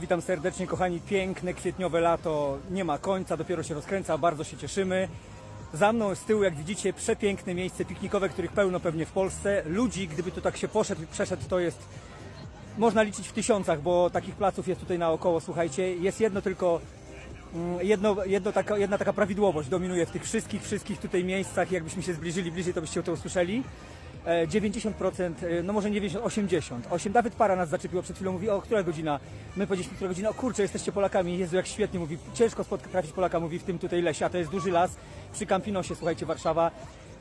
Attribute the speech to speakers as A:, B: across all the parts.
A: Witam serdecznie, kochani. Piękne, kwietniowe lato nie ma końca, dopiero się rozkręca, bardzo się cieszymy. Za mną z tyłu, jak widzicie, przepiękne miejsce piknikowe, których pełno pewnie w Polsce. Ludzi, gdyby tu tak się poszedł, przeszedł, to jest można liczyć w tysiącach, bo takich placów jest tutaj naokoło, słuchajcie. Jest jedno tylko, mm, jedno, jedno taka, jedna taka prawidłowość dominuje w tych wszystkich, wszystkich tutaj miejscach. Jakbyśmy się zbliżyli bliżej, to byście to usłyszeli. E, 90%, e, no może nie 90, 80. 8, nawet para nas zaczepiło przed chwilą, mówi, o, która godzina? My powiedzieliśmy, która godzina? O kurczę, jesteście Polakami, Jezu, jak świetnie, mówi, ciężko spotkać, trafić Polaka, mówi, w tym tutaj lesie, a to jest duży las przy Campinosie, słuchajcie, Warszawa.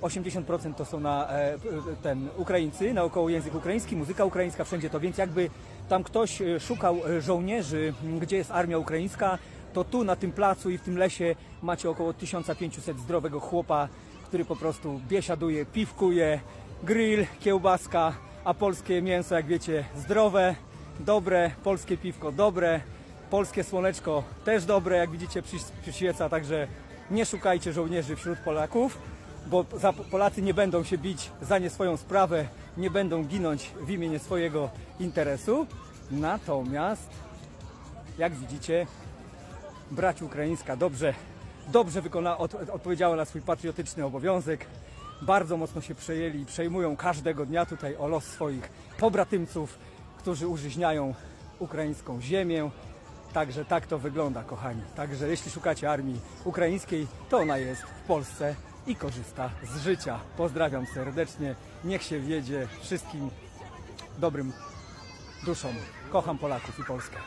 A: 80% to są na e, ten Ukraińcy, naokoło język ukraiński, muzyka ukraińska, wszędzie to, więc jakby tam ktoś e, szukał e, żołnierzy, gdzie jest armia ukraińska, to tu na tym placu i w tym lesie macie około 1500 zdrowego chłopa, który po prostu biesiaduje, piwkuje, grill, kiełbaska, a polskie mięso, jak wiecie, zdrowe, dobre, polskie piwko dobre, polskie słoneczko też dobre, jak widzicie przyś- przyświeca, także nie szukajcie żołnierzy wśród Polaków, bo Polacy nie będą się bić za nie swoją sprawę, nie będą ginąć w imię swojego interesu. Natomiast, jak widzicie, brać ukraińska dobrze, dobrze wykona, od, odpowiedziała na swój patriotyczny obowiązek. Bardzo mocno się przejęli i przejmują każdego dnia tutaj o los swoich pobratymców, którzy użyźniają ukraińską ziemię. Także tak to wygląda, kochani. Także jeśli szukacie armii ukraińskiej, to ona jest w Polsce i korzysta z życia. Pozdrawiam serdecznie. Niech się wiedzie wszystkim dobrym duszom. Kocham Polaków i Polskę.